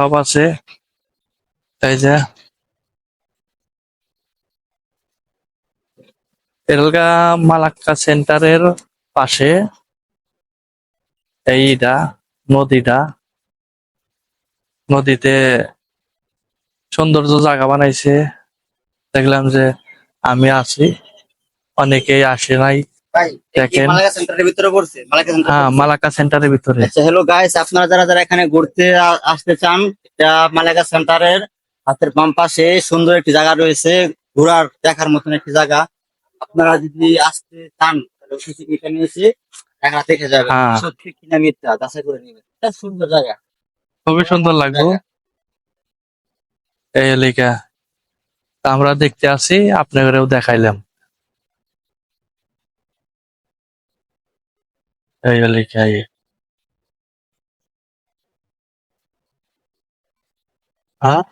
সব আছে। এই যে। এলগা মালাক্কা সেন্টারের পাশে এইটা নদীটা নদীতে সৌন্দর্য জায়গা বানাইছে। দেখলাম যে আমি আছি। অনেকেই আসে নাই। সেন্টারের ভিতরে পড়ছে? মালাগা সেন্টার হ্যাঁ ভিতরে। আচ্ছা হ্যালো গাইস আপনারা যারা যারা এখানে ঘুরতে আসতে চান সেন্টারের হাতের বাম পাশে সুন্দর একটি জায়গা রয়েছে ঘোরার দেখার মতন একটি জায়গা। আপনারা যদি আসতে চান তাহলে অবশ্যই এখানে এসে দেখা দেখে যাবেন। হ্যাঁ। সত্যি কিনা মিথ্যা যাচাই করে নেবেন। এটা সুন্দর জায়গা। খুবই সুন্দর লাগল এই এলাকা। আমরা দেখতে আসি আপনাদেরও দেখাইলাম। এই এলাকায় হ্যাঁ